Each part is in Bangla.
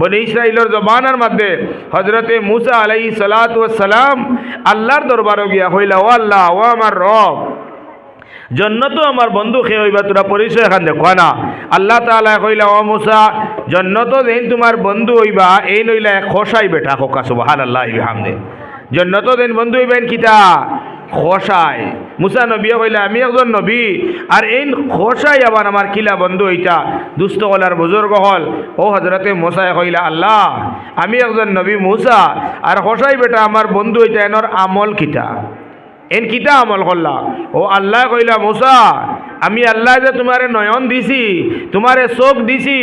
বনি ইসরাইলের জবানার মধ্যে হজরতে মুসা আলাই সালাত সালাম আল্লাহর দরবারও গিয়া হইলা, ও আল্লাহ, ও আমার রব, জন্নত আমার বন্ধু খেয়ে হইবা তোরা পরিচয় এখান দেখো না। আল্লাহ তাআলা কইলা, ও মুসা, জন্নত দিন তোমার বন্ধু হইবা, এই নইলা খসাই বেটা খোকা সুবহান আল্লাহ বিহামদে। জন্নত দিন বন্ধু হইবেন কিতা? খসাই মুসা নবী কইলা, আমি একজন নবী। আর এই খসাই আবার আমার কিলা বন্ধু হইতা, দুষ্ট কলার বুজুর্গ হল। ও হজরতে মোসাই কইলা, আল্লাহ, আমি একজন নবী মুসা, আর খসাই বেটা আমার বন্ধু এইটা এনর আমল কিতা? এন কিতা আমল করলা? ও আল্লাহ কইলা, মুসা আমি আল্লাহ যে তোমারে নয়ন দিছি, তোমারে চোখ দিছি,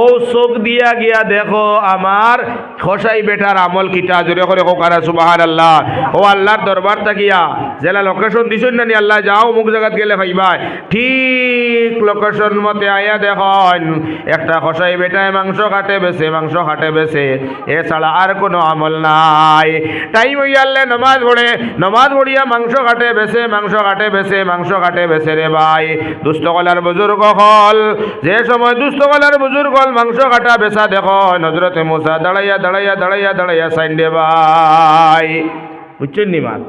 ও চোখ দিয়া গিয়া দেখো আমার খসাই বেটার আমল কিতা? জোরে করে কোকারা সুবাহান আল্লাহ ও আল্লাহর দরবার তাকিয়া জেলা লোকেশন দিছেন না নি আল্লাহ যাও মুখ জায়গাত গেলে ভাইবাই। ঠিক লোকেশন মতে আয়া দেখুন, একটা খসাই বেটায় মাংস কাটে বেছে, মাংস কাটে বেছে। এছাড়া আর কোনো আমল নাই। টাইম হইয়ালে নমাজ পড়ে, নমাজ পড়িয়া মাংস কাটে বেছে, মাংস কাটে বেছে, মাংস কাটে বেছে রে ভাই। দুস্থ কলার বুজুর্গ হল। যে সময় দুস্থ কলার বুজুর্গ হল, মাংস কাটা বেচা দেখো নজরতে মোসা দাঁড়াইয়া দাঁড়াইয়া দাঁড়াইয়া দাঁড়াইয়া সাইন দে ভাই। বুঝছেন নি মার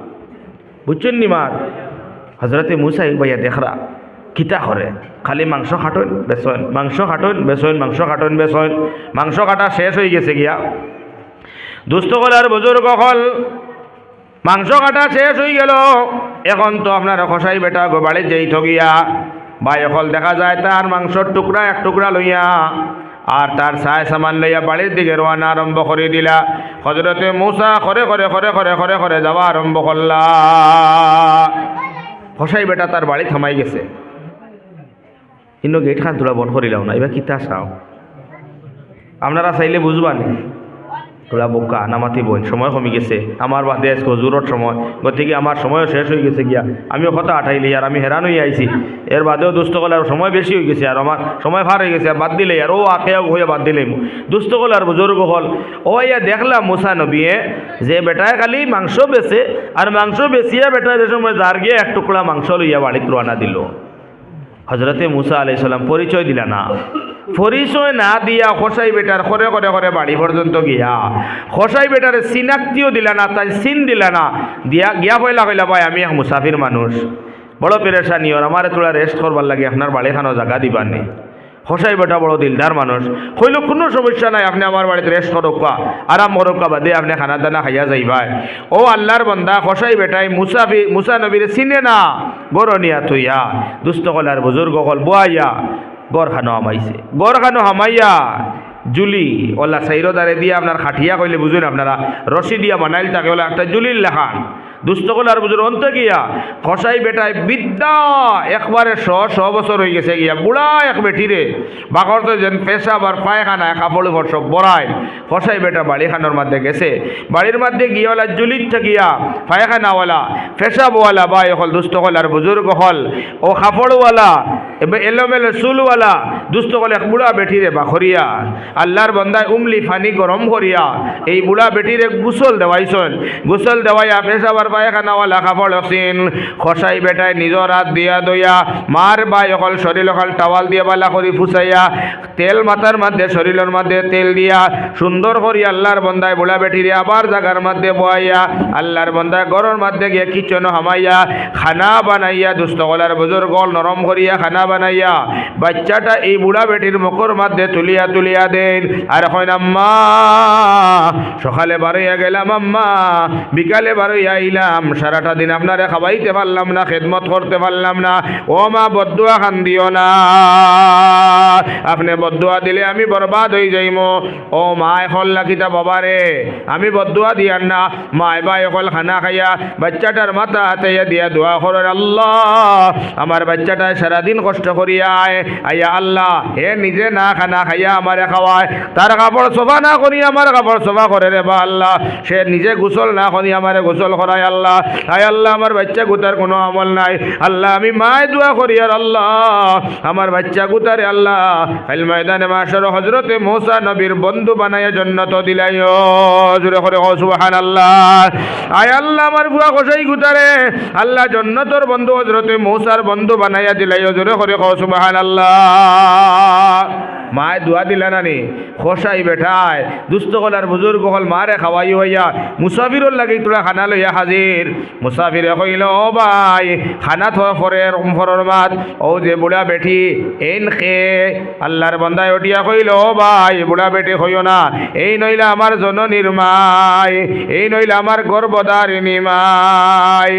বুঝছেন নি মার হজরতে মুসা ভাইয়া দেখরা, কিতা করে খালি মাংস খাটন বেসন মাংস খাটন বেসন মাংস খাটন বেসন মাংস কাটা শেষ হয়ে গেছে গিয়া। দুস্থ কলার বুজুর্গ হল মাংস কাটা শেষ হয়ে গেল। এখন তো আপনার খসাই বেটা গোবাড়ি যেই ঠগিয়া বা এখন দেখা যায় তার মাংসর টুকরা, এক টুকরা লইয়া, আর তার সায় সামান লইয়া বাড়ির দিকে রোয়ানা আরম্ভ করে দিলা। হজরতে মূসা করে করে করে করে করে করে যাওয়া আরম্ভ করলা। খসাই বেটা তার বাড়ি থামাই গেছে। কিন্তু গেট খান তোরা বন্ধ করিলাম না, এবার কিতা চাও? আপনারা চাইলে বুঝবানি। তোরা বোকা, নামাতি বোন সময় কমে গেছে। আমার বাদে আজকে জোরত সময়, গতিকে আমার সময়ও শেষ হয়ে গেছে গিয়া। আমিও কথা আঠাইলি আর আমি হেরান হয়ে আইছি এর বাদেও দুস্থ কলে আর সময় বেশি হয়ে গেছে আর আমার সময় ফার হয়ে গেছে, বাদ দিলে আর ও আকেও হয়ে বাদ দিলে দুস্থ করলে আর বুজুর্গ হল ও ইয়া দেখলাম মুসা নবিয়ে যে বেটায় খালি মাংস বেছে আর মাংস বেচিয়া বেটায় যে সময় যার গিয়ে এক টুকরা মাংস লইয়া বাড়িতে রওনা দিল। হজরতে মুসা আলাই সাল্লাম পরিচয় দিলা না? পরিচয় না দিয়া খসাই বেটার করে করে করে বাড়ি পর্যন্ত গিয়া। খসাই বেটার চিনাক্তিও দিলা না, তাই চিন দিলা না। দিয়া গিয়া পয়লা কইলা, ভাই, আমি মুসাফির মানুষ। বড় পেরেশানি, ওর আমার তোরা রেস্ট করবার লাগে, আপনার বাড়িখানো জায়গা দিবার নেই। খসাই বেটা বড় দিলদার মানুষ। হইল কোনো সমস্যা নাই, আপনি আমার বাড়িতে রেস্ট করোকা আরাম করোকা বাদে আপনি খানা দানা খাইয়া যাইবাই। ও আল্লাহর বন্দা, খসাই বেটাই মুসাফি মুসা নবীর চিনে না, গরনিয়া তুইয়া দুস্থ কলার বুজুর্গ কল, বুয়াইয়া গড় খানো হামাইছে। গড় খানো হামাইয়া জুলি, ওলা সাইরো দারে দিয়ে আপনার খাটিয়া কইলে বুঝুন আপনারা রশি দিয়া বানাইল তাকে ওলা একটা জুলির লেখান। দুস্থকলার বুঝুন অন্ত গিয়া খসাই বেটায় বিদ্যা একবারে শ শ বছর হয়ে গেছে গিয়া বুড়া এক বেটিরে বাকর তো যেন পেশাব আর পায়খানা কাপড় ঘর সব বড়ায় খসাই বেটা বাড়িখানোর মধ্যে গেছে। বাড়ির মধ্যে গিয়ে ওলা জুলির থাকিয়া পায়খানাওয়ালা পেশাবওয়ালা বা হল দুস্থকলার বুজুর্গ হল ও কাপড়ওয়ালা এলোমেলো চুলওয়ালা দুস্থ কলে বুড়া বেটিরে বাখরিয়া আল্লাহর বন্দায় উমলি ফানি গরম করিয়া এই বুড়া বেটিরে গুসল দেওয়াইছন গুসল দেওয়াইয়া পেশাবার পায়খানাওয়ালা কাপড় হসিন খসাই বেটায় নিজর হাত দিয়া দইয়া মার বাই অকল শরীর অকল টাওয়াল দিয়ে বালা করি ফুসাইয়া তেল মাথার মধ্যে শরীরের মধ্যে তেল দিয়া সুন্দর করি আল্লাহর বন্দায় বুড়া বেটিরে আবার জাগার মধ্যে বয়াইয়া আল্লাহর বন্দায় গরর মধ্যে গিয়ে কিচন হামাইয়া, খানা বানাইয়া দুস্থ কলার বুজুর্গ নরম করিয়া খানা বানাইয়া, বাচ্চাটা এই বুড়া বেটির মুখর মধ্যে তুলিয়া তুলিয়া দেন। আর এখন আম্মা, সকালে বারইয়া গেলাম, আম্মা, বিকালে বারইয়া আইলাম। সারাটা দিন আপনারে খাবাইতে পারলাম না, খেদমত করতে পারলাম না। ও মা, বদুয়া খান দিও না। আপনি বদুয়া দিলে আমি বরবাদ হয়ে যাইম। ও মা এখন লাখিতা বাবারে, আমি বদুয়া দিয়ার না। মা এবার এখন খানা খাইয়া, বাচ্চাটার মাথা হাতে দিয়া দোয়া করেন, আল্লাহ, আমার বাচ্চাটা সারাদিন কষ্ট করিয়ায় আইয়া আল্লাহ, হে নিজে না খানা খাইয়া আমারে খাওয়ায়। তার কাপড় সোফা না করি, আমার কাপড় সোফা করে রে বা আল্লাহ। সে নিজে গোসল না করি, আমারে গোসল করায় আল্লাহ। আয় আল্লাহ, আমার বাচ্চা গুতার কোনো আমল নাই। আল্লাহ, আমি মায় দোয়া করি আর আল্লাহ। আমার বাচ্চা গুতারে আল্লাহ। আল ময়দানে মাসর হজরতে মৌসা নবীর বন্ধু বানায় জন্নত দিলাই জুড়ে করে সুবাহান আল্লাহ আয় আল্লাহ, আমার বুয়া কষাই গুতারে। আল্লাহ জন্নতর বন্ধু হজরতে মৌসার বন্ধু বানাইয়া দিলাই জোরে করে সুবাহান আল্লাহ মায় দোয়া দিলা নানি, খসাই বেঠায়, দুস্থ কলার বুজুর্গ হল মারে খাওয়াই হইয়া, মুসাফিরর লাগি তোরা খানা লইয়া হাজির। মুসাফিরে কইল ও ভাই, খানা থ মাত ও যে বুড়া বেঠি এন খে? আল্লাহর বন্দায় উঠিয়া কইল ও ভাই, বুড়া বেটি হইও না, এই নইলা আমার জননীর মাই, এই নইলা আমার গর্ভদারিণী মাই।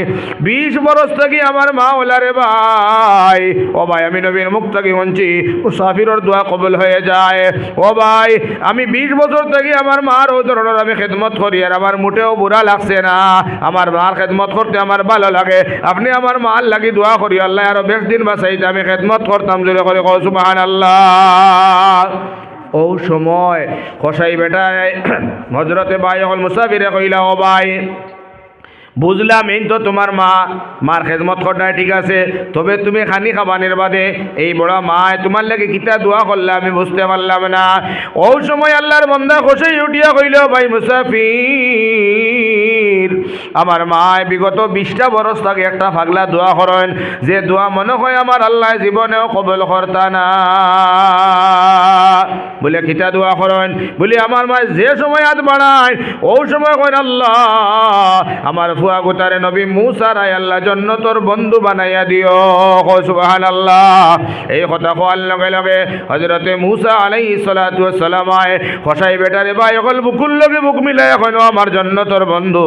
বিশ বরস থাকি আমার মা ওলারে ভাই। ও ভাই, আমি নবীন মুখ থাকি শুনছি মুসাফিরর দোয়া কবল হয়ে যায়। ও ভাই, আমি বিশ বছর থেকে আমার মার ও ধরনের আমি খেদমত করি আর আমার মোটেও বুড়া লাগছে না। আমার মার খেদমত করতে আমার ভালো লাগে। আপনি আমার মার লাগি দোয়া করি, আল্লাহ আরও বেশ দিন বাসাইতে আমি খেদমত করতাম, জোরে করে কসুবাহান আল্লাহ ও সময়, কসাই বেটায় হজরতে ভাই হল মুসাফিরে কইলা, ও ভাই বুঝলাম, এই তো তোমার মা। মার খেদমত করটাই ঠিক আছে। তবে তুমি খানি খাবানের বাদে। এই বড় মায়, তোমার লাগে কিতা দোয়া করলে আমি বুঝতে পারলাম না। ও সময় আল্লাহর বন্দা খসেই উঠিয়া কইল, ভাই মুসাফির আমার মায় বিগত বিশটা বরস থাকে একটা ফাগলা দোয়া করেন। যে দোয়া মনে হয় আমার আল্লাহ জীবনেও কবল করতা না। বলে কিতা দোয়া করেন? বলে আমার মা যে সময় হাত বাড়ায়, ও সময় করেন আল্লাহ, আমার ফুয়া গোতারে নবী মুসার আয় আল্লাহ জন্য তোর বন্ধু বানাইয়া দিও। সুবাহান আল্লাহ এই কথা কোয়ার লগে লগে হজরতে মুসা আলাই সালাতু সালাম আয়, খসাই বেটারে ভাই, অকল বুকুর লগে বুক মিলাই এখন আমার জন্য তোর বন্ধু।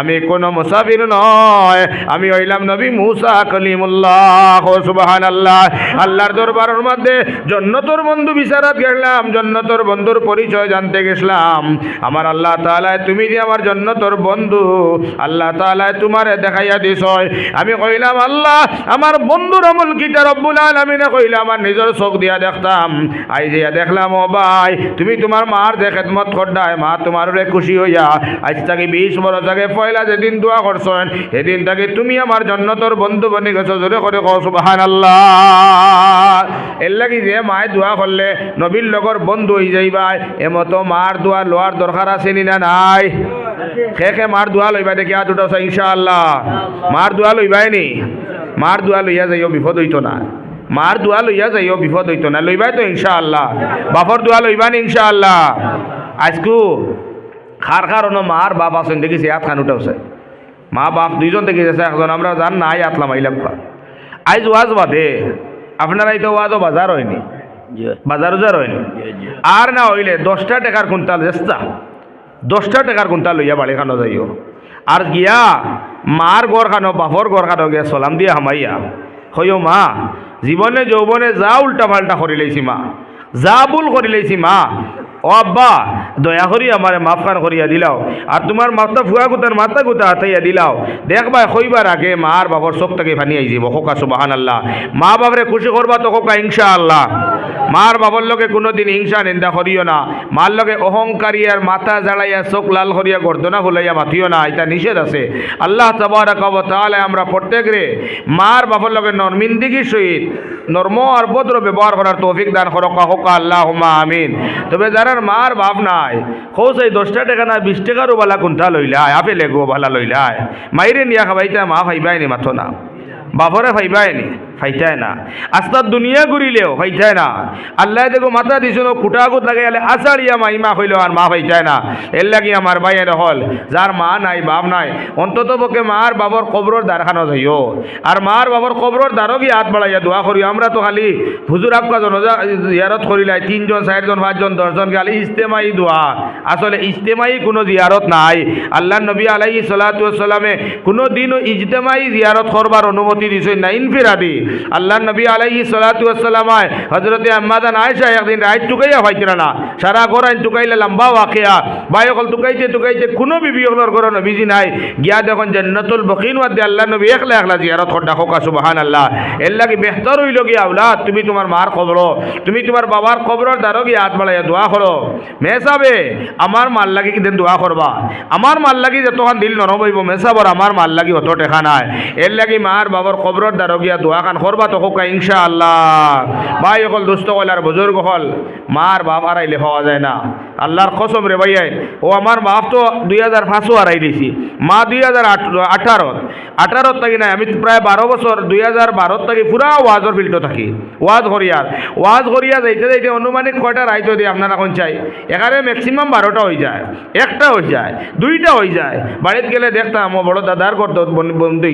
আমি কোনো মুসাফির নয়। আমি হইলাম নবী মুসা কলিমুল্লাহ সুবাহান আল্লাহ আল্লাহর দরবারের মধ্যে জন্নতর বন্ধু বিচারাত গেলাম জন্নতর বন্ধুর পরিচয় জানতে গেছিলাম। আমার আল্লাহ তালায় তুমি যে আমার জন্নতর বন্ধু, আল্লাহ তালায় তোমারে দেখাইয়া দিস। আমি কইলাম, আল্লাহ, আমার বন্ধুর আমল কিটা রব্বুল আলমিনে কইলে, আমার নিজের চোখ দিয়া দেখতাম। আই দিয়া দেখলাম, ও ভাই, তুমি তোমার মার যে খেদমত করডায়, মা তোমার খুশি হইয়া আজ তাকে বিশ বছর আগে পয়লা যেদিন দোয়া করছেন, সেদিন তাকে তুমি আমার জন্য তোর বন্ধু বনি গেছো, জোরে করে কও সুবাহান আল্লাহ এর লাগি যে মায় দোয়া করলে নবীর লগর বন্ধু হয়ে যাইবাই এমতো মার দোয়া লোয়ার দরকার আছে নি না নাই? খে মার দোয়া লইবা দেখি হাত উঠাও ইনশাআল্লাহ। মার দোয়া লইবাই নি? মার দোয়া লইয়া যাইও, বিপদ হইতো না। মার দোয়া লইয়া যাইও, বিপদ হইতো না। লইবাই তো ইনশাআল্লাহ। বাপর দোয়া লইবা নি, ইনশাআল্লাহ। আজকু খার খার অন্য মার বাপ আছেন দেখিছি হাত খান উঠাওছে মা বাপ দুইজন থেকে গেছে একজন আমরা জান নাই আতলাম আইলাম খা আইজ ওয়াজ বাদে। আপনারা এই তো ওয়াজও বাজার হয়নি। বাজার উজার হয়নি। আর না হইলে দশটা টাকার কুইন্টাল চেষ্টা দশটা টাকার কুইন্টাল লইয়া বাড়ি খানো যাইও। আর গিয়া মার গড় খানো বাপর গড় খানো গিয়া সলাম দিয়া হামাইয়া। হইও মা জীবনে যৌবনে যা উল্টা পাল্টা করি লাইছি মা। যা ভুল করি লাইছি মা। ও আব্বা, দয়া করি আমারে মাফ খান করিয়া দিলাও। আর তোমার মাথা ফুয়া গুতার মাথা গুতা হাতাইয়া দিলাও। দেখবা কইবার আগে মার বাবার চোখ থেকে ফানি আই যাব খোকা সুবাহান আল্লাহ মা বাবরে খুশি করবা তো খোকা ইনশা আল্লাহ মার বাবার লগে কোনোদিন হিংসা, নিন্দা করিও না। মার লগে অহংকারী আর মাথা জ্বালাইয়া চোখ লাল করিয়া গর্দনা ফুলাইয়া মাথিও না। এটা নিষেধ আছে। আল্লাহ তবারক ওয়া তাআলা আমরা প্রত্যেক রে মার বাবার লগে নরমিন্দিগির সহিত নর্ম আর ভদ্র ব্যবহার করার তৌফিক দান করক। হোকা আল্লাহ আমিন। তবে যারা মার বাপ নাই। খোঁজ এই দশটা টাকা না বিশ টাকারও বালা কোনটা লইলায় আপেলে লেগো বালা লইলায়। মাইরে নিয়া খাবাইতে, মা ভাইবাই নি মাথো না। বাপরে ফাইবাই নি ফাইতায় না। আস্তার দুনিয়া ঘুরিলেও ফাইতায় না। আল্লাহ দেখো মাথা দিছিল কুটা গুট লাগে গেলে আষাঢ়িয়া মা ইমা হইল আর মা ফাইতায় না। এর লাগি আমার বাইয়ের হল, যার মা নাই, বাপ নাই। অন্তত পক্ষে মার বাবর কবরর দ্বারখানো যাইও। আর মার বাবর কবরর দ্বারও হাত বাড়াইয়া দোয়া করি আমরা তো খালি হুজুর আপকা জনজা জিয়ারত করিলাই তিনজন, চারজন, পাঁচজন, দশজন খালি ইস্তেমাই দোয়া। আসলে ইস্তেমাই কোনো জিয়ারত নাই। আল্লাহ নবী আলাই সালাতামে কোনো দিনও ইজতেমাই জিয়ারত করবার অনুমতি দিছে না, ইনফিরাদি। আল্লাহ নবী আলাই সালাতামায় হজরতে আম্মাদান আয়সা একদিন রাইত টুকাইয়া হয়েছিল না, সারা গোরাইন টুকাইলে লম্বা ওয়াকিয়া, বায়কল টুকাইতে টুকাইতে কোনো বিবি হলর করো নবীজি নাই, গিয়া দেখুন জন্নতুল বকিন ওয়াদ্দে আল্লাহ নবী একলা একলা জিয়ারত করটা খোকা সুবাহান আল্লাহ এর লাগি বেহতর হইল গিয়া আউলাদ তুমি তোমার মার কবর, তুমি তোমার বাবার কবরর দ্বারও গিয়ে হাত বাড়াইয়া দোয়া করো। মেসাবে আমার মাল লাগি কিদিন দোয়া করবা? আমার মাল লাগি যতক্ষণ দিল নরম হইব মেসাবর আমার মাল লাগি অত টেকা নাই। এর লাগি মার বাবার কবরর দ্বারও গিয়া দোয়া খান করবা তো ইনশা আল্লাহ ভাই অকল দুস্থ হল আর বুজুর্গ হল, মার বাপ হারাইলে হওয়া যায় না। আল্লাহর কসম রে ভাইয়াই ও আমার বাপ তো দুই হাজার পাঁচশো হারাই দিয়েছি মা দুই হাজার আঠারোত আঠারোত থাকি নাই, আমি প্রায় বারো বছর, দুই হাজার বারোত থাকি পুরা ওয়াজর ফিল্ড থাকি। ওয়াজ করিয়ার ওয়াজ করিয়া যাইতে যাইতে অনুমানিক কয়টা রাইত দিয়ে আপনারা এখন চাই? এখানে ম্যাক্সিমাম বারোটা হয়ে যায়, একটা হয়ে যায়, দুইটা হয়ে যায়। বাড়িতে গেলে দেখতাম, ও বড় দাদার করতো বন্ধু